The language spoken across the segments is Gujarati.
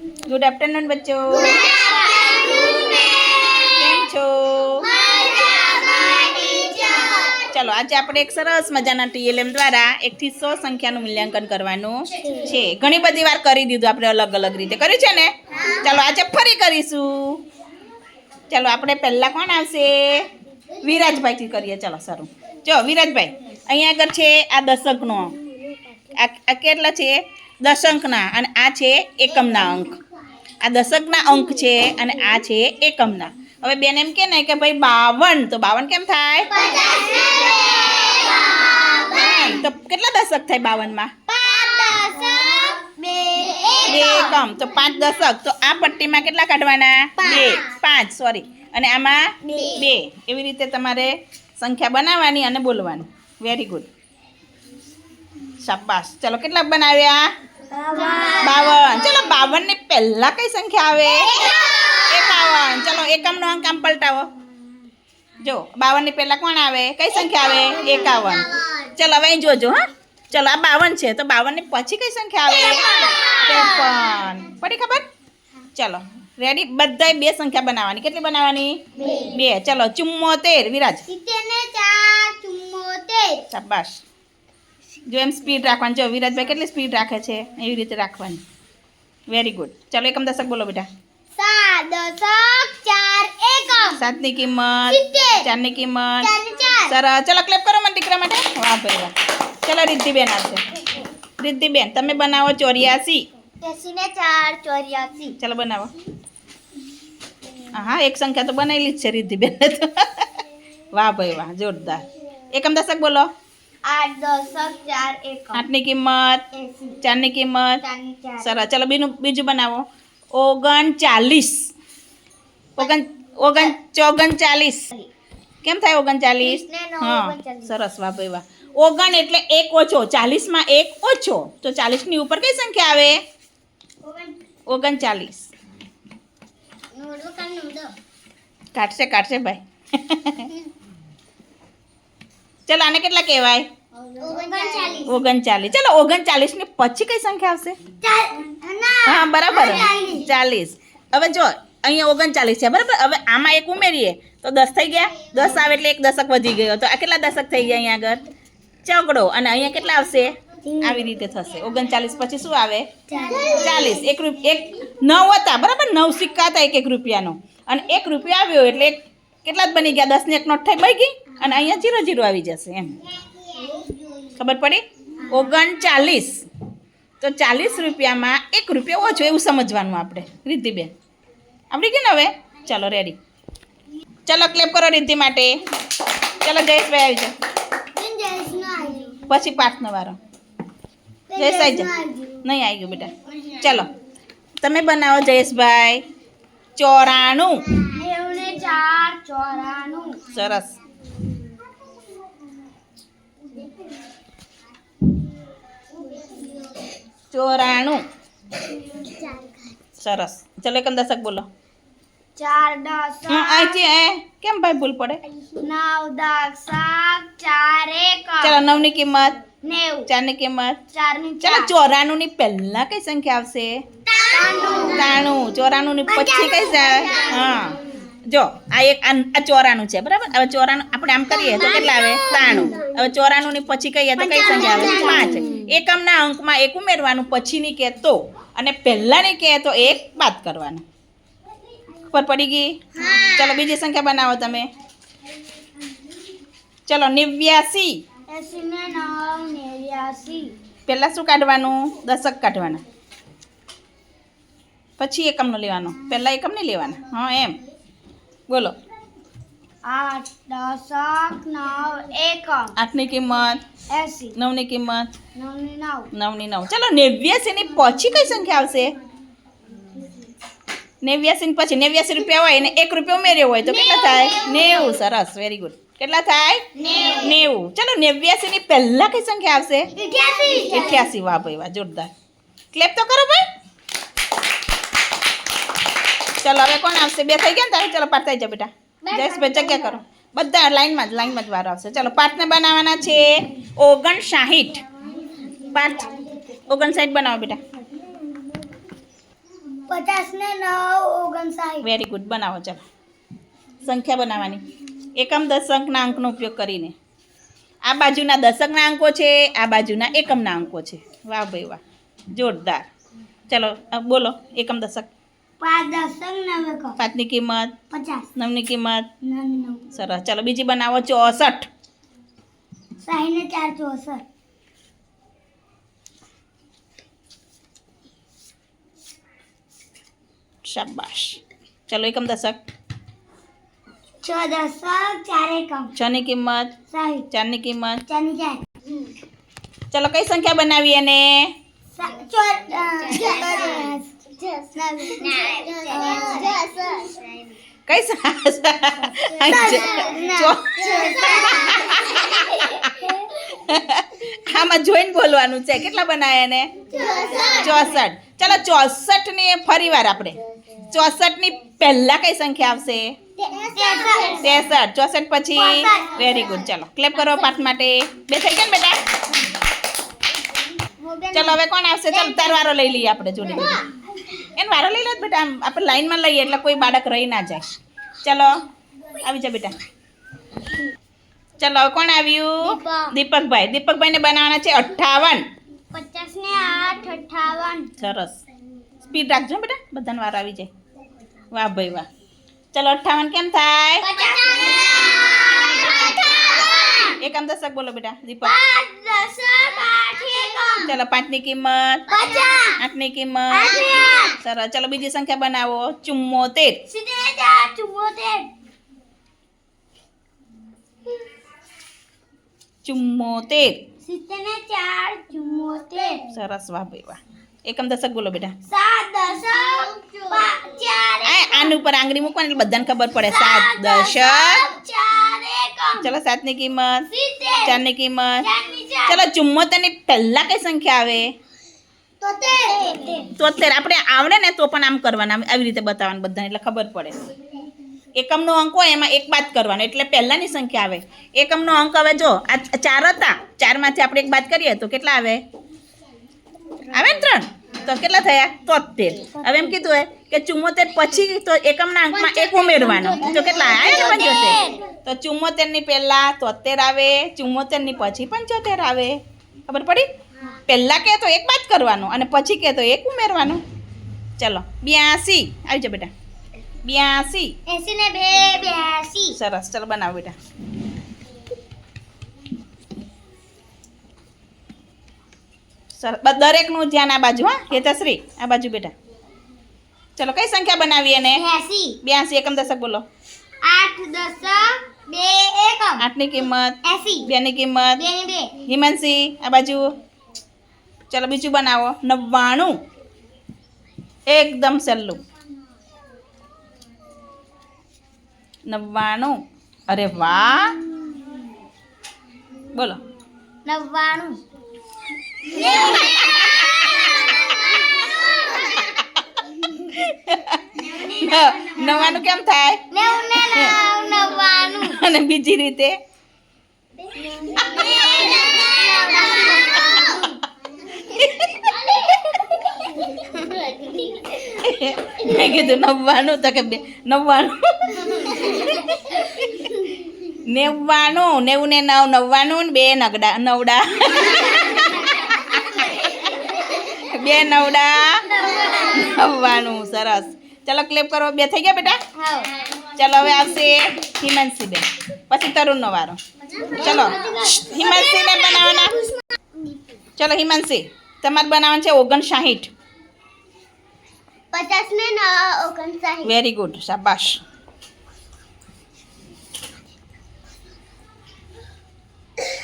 Good afternoon, બચ્ચો. કેમ છો? ચલો, આજે આપણે એક સરસ મજાના ટીએલએમ દ્વારા એકથી સો સંખ્યાનું મૂલ્યાંકન કરવાનું છે. ઘણી બધી વાર કરી દીધું, આપણે અલગ અલગ રીતે. કર્યું છે ને? ચાલો, આજે ફરી કરીશું. ચાલો, આપણે પહેલાં કોણ આવશે? વિરાજભાઈથી કરીએ. ચાલો, સારું. જો, વિરાજભાઈ, અહીંયા આગળ છે આ દશકનો. આ કેટલા છે? દશંકના અને આ છે એકમના અંક. આ દશકના અંક છે અને આ છે એકમના. હવે બેન એમ કે ને કે ભાઈ બાવન, તો બાવન કેમ થાય? તો કેટલા દશક થાય બાવનમાં? બે એકમ. તો પાંચ દશક. તો આ પટ્ટીમાં કેટલા કાઢવાના? બે. પાંચ સોરી અને આમાં બે. એવી રીતે તમારે સંખ્યા બનાવવાની અને બોલવાની. વેરી ગુડ શાબાશ. ચલો, કેટલા બનાવ્યા? બાવન. ચલો બાવનની પહેલા કઈ સંખ્યા આવે? એકાવન ચલો એકમનો અંક આમ પલટાવો. જો બાવનની પહેલા કોણ આવે? કઈ સંખ્યા આવે? એકાવન. ચલો હવે અહીં જોજો હા. ચલો આ બાવન છે તો બાવનની પછી કઈ સંખ્યા આવે? ત્રેપન. પડી ખબર? ચલો રેડી બધાય બે સંખ્યા બનાવવાની. કેટલી બનાવવાની? બે. ચલો ચુમ્મોતેર. વિરાજ. શાબાશ. જો એમ સ્પીડ રાખવાની. જો વિરાજભાઈ કેટલી સ્પીડ રાખે છે એવી રીતે રાખવાની. વેરી ગુડ ચાલો એકમ દશક બોલો બેટા. સાતની કિંમત. ચારની કિંમત. સરસ. ચલો ક્લેપ કરો મને દીકરા માટે. વાહ ભાઈ વાહ. ચલો રિદ્ધિબેન આવશે. રિદ્ધિબેન તમે બનાવો ચોર્યાસી. ચલો બનાવો. હા એક સંખ્યા તો બનાવેલી જ છે રિદ્ધિબેન વાહ ભાઈ વાહ. જોરદાર. એકમ દશક બોલો. આઠની કિંમત? ચારની કિંમત? સરસ. ચાલો બીજું બીજું બનાવો. ઓગણ ચાલીસ ઓગણ ઓગણ ચોગણ ચાલીસ કેમ થાય ઓગણચાલીસ? ચાલીસ હા સરસ વાહ ભાઈ વાહ. ઓગણ એટલે એક ઓછો ચાલીસમાં એક ઓછો. તો ચાલીસની ઉપર કઈ સંખ્યા આવે? ઓગણ ચાલીસ કાઢશે કાઢશે ભાઈ. ચલો આને કેટલા કહેવાય? ઓગણચાલીસ. ઓગણચાલીસ. ચલો ઓગણચાલીસની પછી કઈ સંખ્યા આવશે? હા બરાબર. ચાલીસ. ચાલીસ. હવે જો અહીંયા ઓગણચાલીસ છે બરાબર? હવે આમાં એક ઉમેરીએ. તો દસ થઈ ગયા. દસ આવે એટલે એક દશક વધી ગયો. તો આ કેટલા દશક થઈ ગયા અહીંયા આગળ? ચોકડો અને અહીંયા કેટલા આવશે? આવી રીતે થશે. ઓગણચાલીસ પછી શું આવે? ચાલીસ. એક રૂપ એક નવ હતા બરાબર? નવ સિક્કા હતા એક એક રૂપિયાનો. અને એક રૂપિયા આવ્યો એટલે એક કેટલા જ બની ગયા? દસની એક નોટ થઈ બઈ ગઈ? અને અહીંયા જીરો જીરો આવી જશે એમ. ખબર પડી? ઓગણચાલીસ. તો ચાલીસ રૂપિયામાં એક રૂપિયો ઓછો એવું સમજવાનું આપણે. રિદ્ધિબેન. આપણી ગયું ને હવે? ચાલો રેડી ચલો ક્લેપ કરો રિદ્ધિ માટે. ચલો જયેશભાઈ આવી જાઓ. પછી પાઠનો વારો. જયેશ આવી જાઓ. નહીં આવી ગયું બેટા. ચલો. તમે બનાવો જયેશભાઈ. ચોરાણું. ચાર ચોરાણું સરસ. ચોરાણું. સરસ. ચલો એકમ દશક બોલો. ચાર દસ અહીંથી એ કેમ ભાઈ ભૂલ પડે? નવ દસ ચાર એકમ ચલો નવની કિંમત. નેવું. ચારની કિંમત. ચારની ચલો ચાર. ચોરાણું ની પહેલા કઈ સંખ્યા આવશે. ત્રાણું. ચોરાણું ની પછી કઈ જાય? હા. જો આ એક આ ચોરાણું છે બરાબર? હવે ચોરાનું આપણે આમ કરીએ તો કેટલા આવે? ત્રાણું. હવે ચોરાનું ની પછી કહીએ તો કઈ સંખ્યા આવે? પાંચ. એકમના અંકમાં એક ઉમેરવાનું પછીની કે તો અને પહેલાની કે તો એક બાદ કરવાના. ખબર પડી ગઈ? ચલો બીજી સંખ્યા બનાવો તમે. ચલો નેવ્યાસી. પહેલાં શું કાઢવાનું? દશક કાઢવાના. પછી એકમનો લેવાનો. પહેલાં એકમ નહીં લેવાના. હા એમ. બોલો. આઠ દશક નવ એકમ. આઠની કિંમત. એસી. નવની કિંમત. નવની નવ. નવની નવ. ચલો નેવ્યાસીની પછી કઈ સંખ્યા આવશે? નેવ્યાસી પછી. નેવ્યાસી રૂપિયા હોય અને એક રૂપિયા ઉમેર્યો હોય તો કેટલા થાય? નેવું. સરસ. વેરી ગુડ કેટલા થાય? નેવું. ચલો નેવ્યાસીની પહેલાં કઈ સંખ્યા આવશે? અઠ્યાસી વાહ ભાઈ વાહ. જોરદાર. ક્લેપ તો કરો ભાઈ. ચલો હવે કોણ આવશે? બે થઈ ગયા ને તારે? ચલો પાઠ થઈ જાઓ બેટા. જયેશભાઈ જગ્યા કરો બધા લાઈનમાં જ લાઈનમાં જ વાર આવશે. ચાલો પાઠને બનાવવાના છે ઓગણસાહીઠ. પાઠ ઓગણસાઠ બનાવો બેટા. પચાસ ને નવ ઓગણસાઠ વેરી ગુડ બનાવો ચાલો. સંખ્યા બનાવવાની. એકમ દશકના અંકનો ઉપયોગ કરીને. આ બાજુના દશકના અંકો છે આ બાજુના એકમના અંકો છે. વાહ ભાઈ વાહ. જોરદાર. ચાલો બોલો એકમ દશક. પાંચ દસક નવ એકમ પાંચની કિંમત પચાસ નવની કિંમત નવ નવ સરસ ચાલો બીજી બનાવો ચોસઠ સાહીઠ ને ચાર ચોસઠ શાબાશ ચાલો એકમ દશક છ દસક ચાર એકમ છની કિંમત સાહીઠ ચારની કિંમત ચારની ચાર ચાલો કઈ સંખ્યા બનાવી એને સા- ચોર અ, કઈ આમાં જોઈને બોલવાનું છે. કેટલા બનાવ્યા એને? ચોસઠ. ચાલો ચોસઠની ફરી વાર આપણે. ચોસઠની પહેલા કઈ સંખ્યા આવશે? ત્રેસઠ ચોસઠ પછી વેરી ગુડ ચાલો ક્લેપ કરો પાઠ માટે. બે થઈ ગયા ને બેટા? ચાલો હવે કોણ આવશે? ચાલો તારવારો લઈ લઈએ આપણે જોડે. એને વારો લઈ લો બેટા આમ આપણે લાઈનમાં લઈએ એટલે કોઈ બાળક રહી ના જાય. ચાલો આવી જા બેટા. ચલો કોણ આવ્યું? દીપક. દીપકભાઈ. દીપકભાઈને બનાવવાના છે અઠ્ઠાવન. પચાસ ને આઠ અઠાવન સરસ. સ્પીડ રાખજો બેટા બધાને વાર આવી જાય. વાહ ભાઈ વાહ. ચાલો અઠ્ઠાવન કેમ થાય? એકમ દશક બોલો બેટા દીપક ચાલો પાંચની કિંમત આઠની કિંમત સરસ ચાલો બીજી સંખ્યા બનાવો ચુમ્મોતેર ચુમ્મોતેર સરસ વાહ ભાઈ વાહ એકમ દશક બોલો બેટા આ આની ઉપર આંગળી મૂકવાની એટલે બધાને ખબર પડે સાત દશક ચલો સાતની કિંમત. ચારની કિંમત. ચલો ચુમ્મોતેરની પહેલા કઈ સંખ્યા આવે? તોતેર. આપણે આવડે ને તો પણ આમ કરવાના. આવી રીતે બતાવવાનું બધાને એટલે ખબર પડે. એકમનો અંક હોય એમાં એક બાદ કરવાનો એટલે પહેલાંની સંખ્યા આવે. એકમનો અંક હવે જો આ ચાર હતા. ચારમાંથી આપણે એક બાદ કરીએ તો કેટલા આવે? આવે ને ત્રણ? તો કેટલા થયા? તોતેર. હવે એમ કીધું હોય કે ચુમ્મોતેર પછી તો એકમના અંકમાં એક ઉમેરવાનો. તો કેટલા આવ્યા? ને પંચોતેર. તો ચુમ્મોતેરની પહેલાં તોતેર આવે ચુમ્મોતેરની પછી પંચોતેર આવે. ખબર પડી? પહેલાં કહે તો એક બાદ કરવાનો અને પછી કહે તો એક ઉમેરવાનો. ચલો બ્યાસી. આવી જાઓ બેટા. બ્યાસી. સરસ. ચલો બનાવો બેટા. સરસ દરેકનું ધ્યાન આ બાજુ હા હેતાશ્રી આ બાજુ બેટા ચલો કઈ સંખ્યા બનાવી એને બ્યાસી. બ્યાસી એકમ દશક બોલો. આઠ દસક બે એકમ. આઠની કિંમત એસી. બેની કિંમત બે ને બે. હિમાંશી આ બાજુ. ચલો બીજું બનાવો. નવ્વાણું. એકદમ સહેલું નવ્વાણું. અરે વાહ. બોલો. નવ્વાણું. ન- નવ્વાણું કેમ થાય? અને બીજી રીતે? મેં કીધું નવ્વાણું, તો કે બે નવ્વાણું. નેવ્વાણું નેવું ને નવ નવ્વાણું ને બે નગડા નવડા. બે નવડા. નવ્વાણું સરસ. ચાલો ક્લેપ કરો. બે થઈ ગયા બેટા? ચાલો હવે આવશે હિમાંશી બેન પછી તરુણનો વારો. ચલો હિમાંશી ને બનાવવાના. ચલો હિમાંશી તમારે બનાવવાનું છે ઓગણસાહીઠ. પચાસ ને વેરી ગુડ શાબાશ.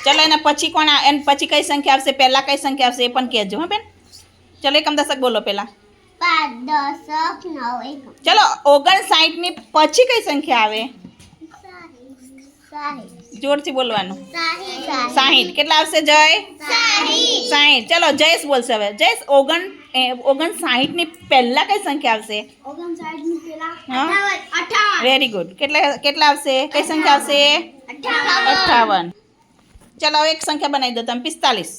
ચલો એના પછી કોણ એના પછી કઈ સંખ્યા આવશે? પહેલા કઈ સંખ્યા આવશે એ પણ કહેજો હા બેન. ચલો એકમ દશક બોલો પહેલા પાંચ દસક નવ એકમ ચલો ઓગણસાઠની પછી કઈ સંખ્યા આવે? સાહીઠ. જોરથી બોલવાનું. સાહીઠ. સાહીઠ. કેટલા આવશે જય? સાહીઠ. સાહીઠ. ચલો જયેશ બોલશે હવે. જયેશ ઓગણ એ, ઓગણ સાહીઠની પહેલા કઈ સંખ્યા આવશે? ઓગણસાઠની પેલા હા? અઠાવન. અઠાવન. વેરી ગુડ કેટલા કેટલા આવશે? કઈ સંખ્યા આવશે? અઠાવન. અઠાવન. ચલો હવે એક સંખ્યા બનાવી દો તમે. પિસ્તાલીસ.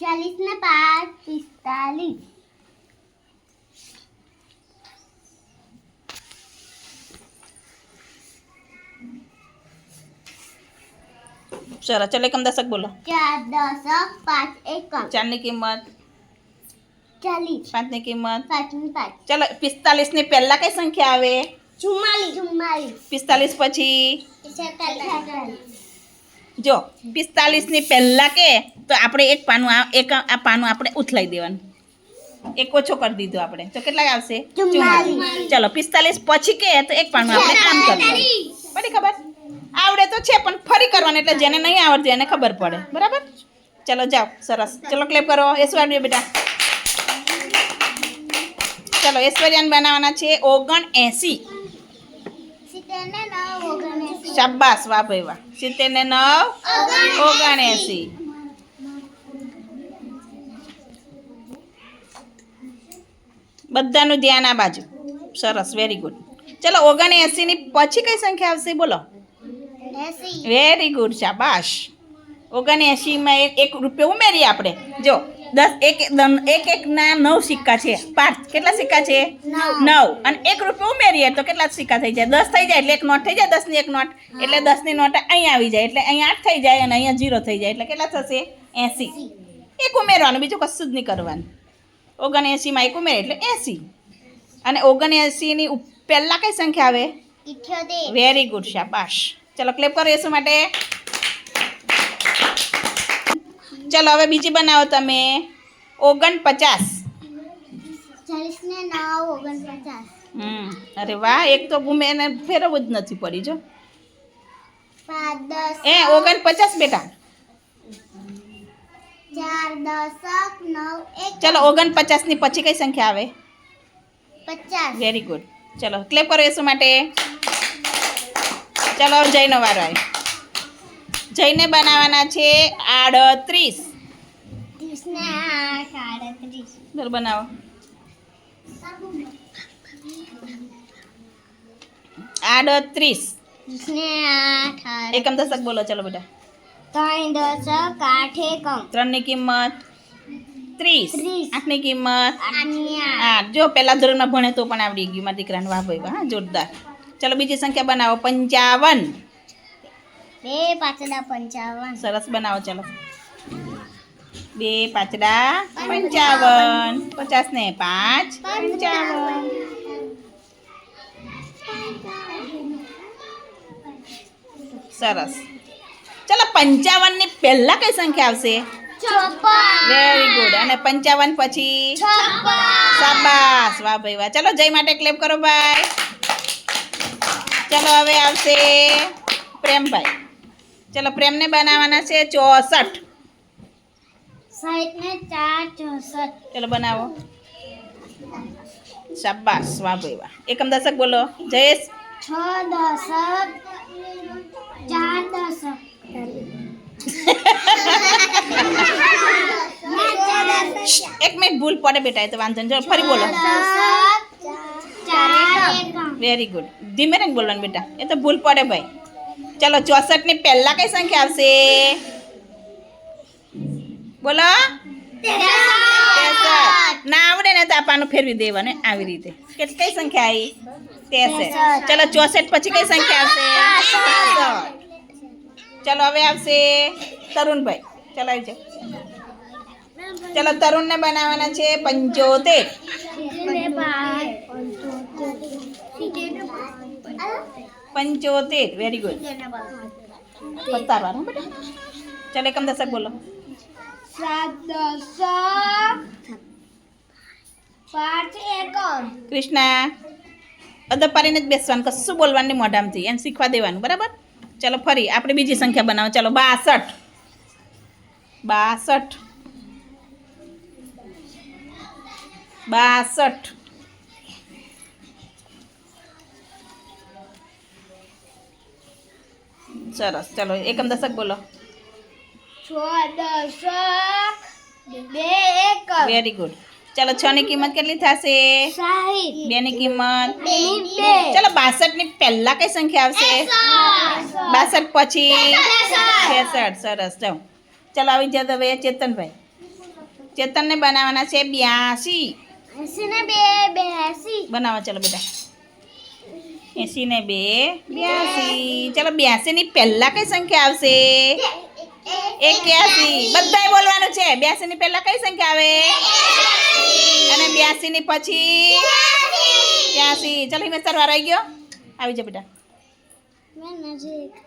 ચાલીસ ને પાંચ પિસ્તાલીસ. સરસ ચલો એકમ દશક બોલો. ચાર દશક પાંચ એકમ. ચારની કિંમત. ચાલીસ. પાંચની કિંમત. પાંચની પાંચ. ચાલો પિસ્તાલીસની પહેલા કઈ સંખ્યા આવે? ચુમ્માલીસ. ચુમ્માલીસ. પિસ્તાલીસ પછી? જો પિસ્તાલીસની પહેલાં કે તો આપણે એક પાનું આ એક આ પાનું આપણે ઉથલાઈ દેવાનું. એક ઓછો કરી દીધો આપણે. તો કેટલા આવશે. ચલો પિસ્તાલીસ પછી કે તો એક પાનું આપણે આમ કરવાનું પડી ખબર? આવડે તો છે પણ ફરી કરવાનું એટલે જેને નહીં આવડતું એને ખબર પડે. બરાબર? ચલો જાઓ સરસ. ચલો ક્લેપ કરો. ઐશ્વર્ય બેટા. ચલો ઐશ્વર્યાન બનાવવાના છે ઓગણ એંસી નવ વાહ ભાઈ વાહ. સિત્તેર ને નવ ઓગણએંસી. બધાનું ધ્યાન આ બાજુ. સરસ વેરી ગુડ ચલો ઓગણની પછી કઈ સંખ્યા આવશે બોલો. વેરી ગુડ શાબાશ. ઓગણમાં એક રૂપિયો ઉમેરીએ આપણે. જો દસ એક દમ- એક એકના નવ સિક્કા છે. પાંચ કેટલા સિક્કા છે? નવ. અને એક રૂપિયો ઉમેરીએ તો કેટલા સિક્કા થઈ જાય? દસ થઈ જાય એટલે એક નોટ થઈ જાય દસની એક નોટ. એટલે દસની નોટ અહીંયા આવી જાય એટલે અહીંયા આઠ થઈ જાય અને અહીંયા જીરો થઈ જાય. એટલે કેટલા થશે? એંસી. એક ઉમેરવાનું બીજું કશું જ નહીં કરવાનું. ઓગણ એંશીમાં એક ઉમેરે એટલે એંસી. અને ઓગણ એંસીની પહેલાં કઈ સંખ્યા આવે? વેરી ગુડ શાબાશ. ચલો ક્લેપ કરો એસુ માટે. ચલો હવે બીજી બનાવો તમે. ને ઓગણપચાસ. હમ અરે વાહ એક તો ભૂમે એને ફેરવવું જ નથી પડી જો. એ ઓગણ પચાસ બેટા. ચલો ઓગણ પછી કઈ સંખ્યા આવે? પચાસ. વેરી ગુડ ચલો ક્લેપ કરો એસુ માટે. ચલો જયનો વારો આવ્યો જયને બનાવવાના છે આડત્રીસ. દર બનાવો. આડત્રીસ. એકમ દશક બોલો ચલો બેટા. ત્રણ દશક આઠ એકમ. ત્રણની કિંમત ત્રીસ. આઠની કિંમત આઠ. જો પહેલા ધોરણમાં ભણે તો પણ આવડી ગયું. મારા દીકરાને વાહ ભાઈ હા જોરદાર. ચલો બીજી સંખ્યા બનાવો પંચાવન. બે પાછડા પંચાવન. સરસ બનાવો ચાલો. બે પાંચડા પંચાવન. પચાસ ને પાંચ. પંચાવન સરસ. ચલો પંચાવનની પહેલા કઈ સંખ્યા આવશે? વેરી ગુડ અને પંચાવન પછી? શાબાશ. વાહ ભાઈ વાહ. ચલો જય માટે ક્લેપ કરો ભાઈ ચલો હવે આવશે પ્રેમભાઈ. ચલો પ્રેમને બનાવવાના છે ચોસઠ સાઠ ને ચાર ચોસઠ ચલો બનાવો શાબાશ વાહ ભાઈ વાહ એકમ દશક બોલો જયેશ છ દશક ચાર દશક એક મિનિટ ભૂલ પડે બેટા એ તો વાંધો નહીં ચલો ફરી બોલો વેરી ગુડ ધીમે રહીને બોલવાનું બેટા એ તો ભૂલ પડે ભાઈ ચલો ચોસઠની પહેલા કઈ સંખ્યા આવશે? બોલો? ના આવડે ને તો આ પાનું ફેરવી દેવાનું આવી રીતે. કેટલી કઈ સંખ્યા આવી? તેસઠ ચલો ચોસઠ પછી કઈ સંખ્યા આવશે. ચલો હવે આવશે તરુણભાઈ. ચલો આવી જાઓ. ચલો તરુણને બનાવવાના છે પંચોતેર. પંચોતેર. વેરી ગુડ પતારવાનું બેટા. ચલો એકમ દશક બોલો. સાત દસ પાંચ એકમ કૃષ્ણા, અદબ જ બેસવાનું. કશું બોલવાનું મોઢામાંથી. એમ શીખવા દેવાનું. બરાબર? ચાલો ફરી. આપણે બીજી સંખ્યા બનાવો. ચાલો, બાસઠ. બાસઠ. બાસઠ. સરસ ચલો એકમ દશક બોલો છ દશક બે એકમ વેરી ગુડ ચલો છ ની કિંમત કેટલી થશે બે ની કિંમત ચલો બાસઠની પહેલા કઈ સંખ્યા આવશે બાસઠ પછી છેસઠ સરસ જાઓ ચલો આવી જાઓ હવે ચેતનભાઈ ચેતનને બનાવવાના છે બ્યાસી બનાવો ચલો બેટા એસી ને બે. બ્યાસી. ચલો બ્યાસી ની પહેલા કઈ સંખ્યા આવશે? એક્યાસી. બધાય બોલવાનું છે. બ્યાસી ની પહેલા કઈ સંખ્યા આવે? અને બ્યાસી ની પછી? ત્યાસી ચલો હિમેશ તારો રહી ગયો. આવી જા બેટા.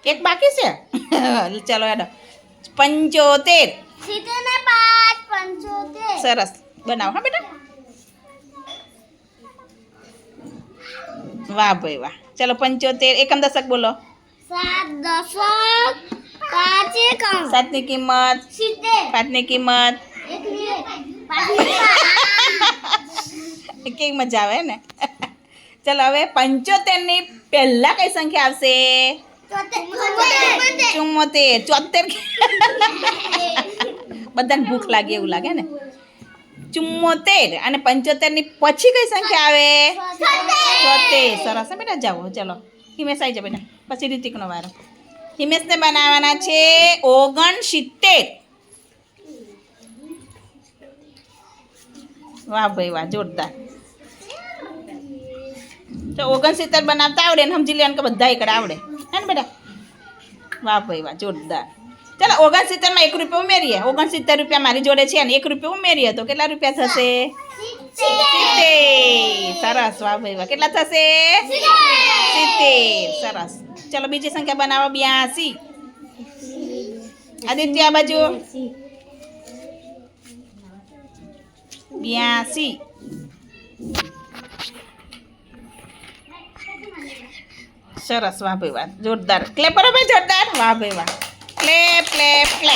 એક બાકી છે? ચલો એડો પંચોતેર. પાંચ પંચોતેર. સરસ. બનાવો હા બેટા. વાહ ભાઈ વાહ. ચલો પંચોતેર એકમ દશક બોલો. સાત દશક પાંચ એકમ. સાતની કિંમત. સિત્તેર. પાંચની કિંમત. કેવી મજા આવે ને? ચલો હવે પંચોતેરની પહેલા કઈ સંખ્યા આવશે? ચુમ્મોતેર ચોતેર બધાને ભૂખ લાગે એવું લાગે ને? ચુમ્મોતેર અને પંચોતેરની પછી કઈ સંખ્યા આવે? ચોતેર સરસ બેટા જાઓ ચલો. હિમેશ આવી જાવ બેટા. પછી રિતિકનો વારો. હિમેશને બનાવવાના છે ઓગણ સિત્તેર વાહ ભાઈ વાહ જોરદાર. તો ઓગણસિત્તેર બનાવતા આવડે ને સમજી લેવાનું કે બધા એકડે આવડે. હે ને બેટા? વાહ ભાઈ વાહ જોરદાર. ચાલો, ઓગણસિત્તેરમાં એક રૂપિયા ઉમેરીએ. ઓગણસિત્તેર રૂપિયા મારી જોડે છે અને એક રૂપિયા ઉમેરીએ તો કેટલા રૂપિયા થશે? સિત્તેર. સરસ, વાહ ભાઈ, વાહ. કેટલા થશે? સિત્તેર. સરસ. ચાલો, બીજી સંખ્યા બનાવો, બ્યાસી. આદિત્ય, આ બાજુ? બ્યાસી. સરસ, વાહ ભાઈ, વાહ. જોરદાર. ક્લેપરો ભાઈ, જોરદાર. વાહ ભાઈ, વાહ. แปลแเลแเล